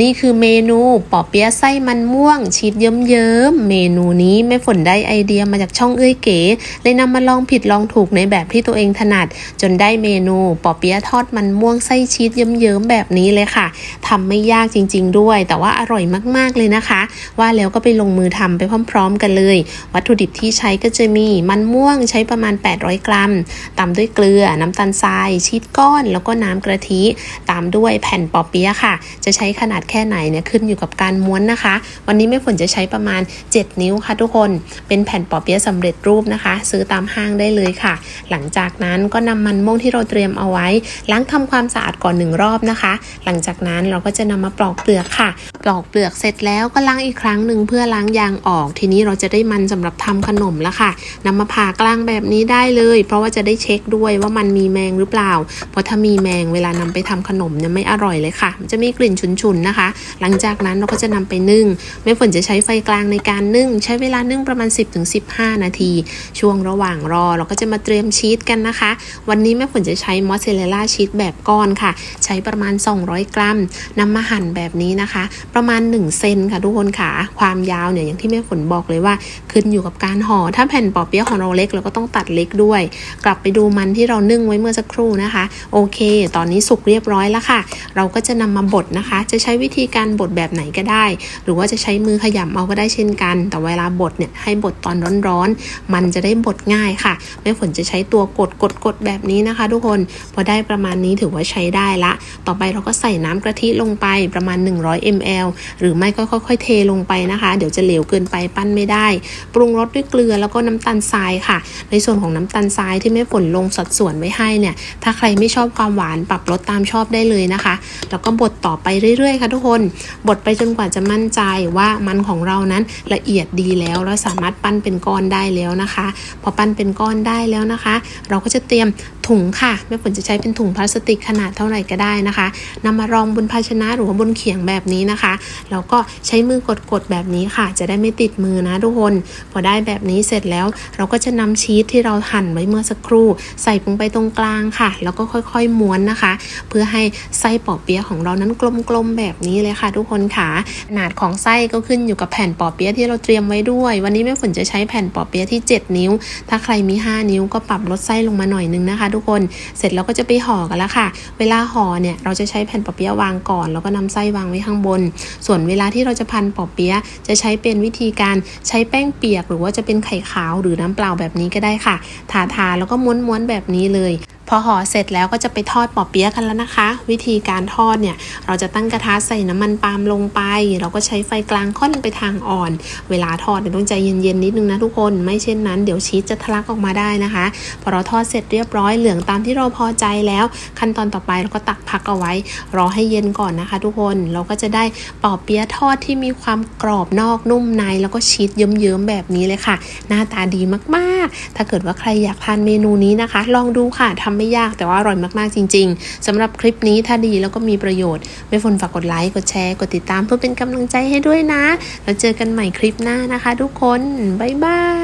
นี่คือเมนูปอเปี๊ยะไส้มันม่วง ชีสเยิ้มๆ เมนูนี้แม่ฝนได้ไอเดียมาจากช่องเอ้ยเก๋เลยนำมาลองผิดลองถูกในแบบที่ตัวเองถนัด จนได้เมนูปอเปี๊ยะทอดมันม่วงไส้ชีสเยิ้มๆแบบนี้เลยค่ะทำไม่ยากจริง ๆ ด้วย แต่ว่าอร่อยมากๆเลยนะคะ ว่าแล้วก็ไปลงมือทำไปพร้อม ๆ กันเลย วัตถุดิบที่ใช้ก็จะมีมันม่วงใช้ประมาณ 800 กรัมตามด้วยเกลือน้ำตาลทรายชีสก้อน แล้วก็น้ำกระทิตามด้วยแผ่นปอเปี๊ยะค่ะ จะใช้ขนาดแค่ไหนเนี่ยขึ้นอยู่กับการม้วนนะคะ วันนี้แม่ฝนจะใช้ประมาณ 7 นิ้วค่ะทุกคนเป็นแผ่นปอเปี๊ยะสำเร็จรูปนะคะ ซื้อตามห้างได้เลยค่ะ หลังจากนั้นก็นำมันม่วงที่เราเตรียมเอาไว้ ล้างทำความสะอาดก่อนหนึ่งรอบนะคะ หลังจากนั้นเราก็จะนำมาปลอกเปลือกค่ะ ปลอกเปลือกเสร็จแล้วก็ล้างอีกครั้งหนึ่งเพื่อล้างยางออก ทีนี้เราจะได้มันสำหรับทำขนมแล้วค่ะนำมาผ่ากลางแบบนี้ได้เลย เพราะว่าจะได้เช็คด้วยว่ามันมีแมงหรือเปล่า เพราะถ้ามีแมงเวลานำไปทำขนมเนี่ยไม่อร่อยเลยค่ะ มันจะมีกลิ่นฉุนๆนะคะหลังจากนั้นเราก็จะนำไปนึ่งแม่ฝนจะใช้ไฟกลางในการนึ่ง ใช้เวลานึ่งประมาณ 10-15 นาที ช่วงระหว่างรอเราก็จะมาเตรียมชีสกันนะคะ วันนี้แม่ฝนจะใช้มอสซาเรลล่าชีสแบบก้อนค่ะ ใช้ประมาณ 200 กรัมนำมาหั่นแบบนี้นะคะ ประมาณ 1 เซนค่ะทุกคนค่ะ ความยาวเนี่ยอย่างที่แม่ฝนบอกเลยว่า ขึ้นอยู่กับการห่อ ถ้าแผ่นปอเปี๊ยะของเราเล็กเราก็ต้องตัดเล็กด้วย กลับไปดูมันที่เรานึ่งไว้เมื่อสักครู่นะคะ โอเค ตอนนี้สุกเรียบร้อยแล้วค่ะ เราก็จะนำมาบดนะคะ จะใช้วิวิธีการบดแบบไหนก็ได้ หรือว่าจะใช้มือขยำเอาก็ได้เช่นกัน แต่เวลาบดเนี่ยให้บดตอนร้อนๆ มันจะได้บดง่ายค่ะ แม่ฝนจะใช้ตัวกดกดกดแบบนี้นะคะ ทุกคนพอได้ประมาณนี้ถือว่าใช้ได้ละ ต่อไปเราก็ใส่น้ำกะทิลงไปประมาณ 100 ml หรือไม่ก็ค่อยๆ เทลงไปนะคะ เดี๋ยวจะเหลวเกินไปปั้นไม่ได้ ปรุงรสด้วยเกลือแล้วก็น้ำตาลทรายค่ะ ในส่วนของน้ำตาลทรายที่แม่ฝนลงสัดส่วนไว้ให้เนี่ย ถ้าใครไม่ชอบความหวานปรับลดตามชอบได้เลยนะคะ แล้วก็บดต่อไปเรื่อยๆค่ะทุกคนบดไปจนกว่าจะมั่นใจว่ามันของเรานั้นละเอียดดีแล้วแล้วสามารถปั้นเป็นก้อนได้แล้วนะคะ พอปั้นเป็นก้อนได้แล้วนะคะ เราก็จะเตรียมถุงค่ะแม่ฝนจะใช้เป็นถุงพลาสติกขนาดเท่าไหร่ก็ได้นะคะนำมารองบนภาชนะหรือว่าบนเขียงแบบนี้นะคะแล้วก็ใช้มือกดๆแบบนี้ค่ะ จะได้ไม่ติดมือนะทุกคนพอได้แบบนี้เสร็จแล้ว เราก็จะนำชีสที่เราหั่นไว้เมื่อสักครู่ ใส่ลงไปตรงกลางค่ะ แล้วก็ค่อยๆม้วนนะคะ เพื่อให้ไส้ปอเปี๊ยะของเรานั้นกลมๆแบบนี้เลยค่ะทุกคนค่ะขนาดของไส้ก็ขึ้นอยู่กับแผ่นปอเปี๊ยะที่เราเตรียมไว้ด้วย วันนี้แม่ฝนจะใช้แผ่นปอเปี๊ยะที่ 7 นิ้ว ถ้าใครมี 5 นิ้วก็ปรับลดไส้ลงมาหน่อยนึงนะคะ ทุกคนเสร็จแล้วก็จะไปห่อกันแล้วค่ะ เวลาห่อเนี่ยเราจะใช้แผ่นปอเปี๊ยะวางก่อน แล้วก็นำไส้วางไว้ข้างบน ส่วนเวลาที่เราจะพันปอเปี๊ยะจะใช้เป็นวิธีการใช้แป้งเปียก หรือว่าจะเป็นไข่ขาวหรือน้ำเปล่าแบบนี้ก็ได้ค่ะ ทาทาแล้วก็ม้วนๆแบบนี้เลย พอห่อเสร็จแล้วก็จะไปทอดปอเปี๊ยะกันแล้วนะคะ วิธีการทอดเนี่ย เราจะตั้งกระทะใส่น้ำมันปาล์มลงไป เราก็ใช้ไฟกลางค่อนไปทางอ่อน เวลาทอดเนี่ยต้องใจเย็นๆนิดนึงนะทุกคน ไม่เช่นนั้นเดี๋ยวชีสจะทะลักออกมาได้นะคะ พอเราทอดเสร็จเรียบร้อยเหลืองตามที่เราพอใจแล้ว ขั้นตอนต่อไปเราก็ตักพักเอาไว้ รอให้เย็นก่อนนะคะ ทุกคนเราก็จะได้ปอเปี๊ยะทอดที่มีความกรอบนอกนุ่มใน แล้วก็ชีสเยิ้มๆแบบนี้เลยค่ะ หน้าตาดีมากๆ ถ้าเกิดว่าใครอยากทานเมนูนี้นะคะ ลองดูค่ะทำไม่ยากแต่ว่าอร่อยมากๆจริง ๆสำหรับคลิปนี้ถ้าดีแล้วก็มีประโยชน์ไม่ฝนฝากกดไลค์กดแชร์กดติดตามเพื่อเป็นกำลังใจให้ด้วยนะ แล้วเจอกันใหม่คลิปหน้านะคะ ทุกคน บ๊ายบาย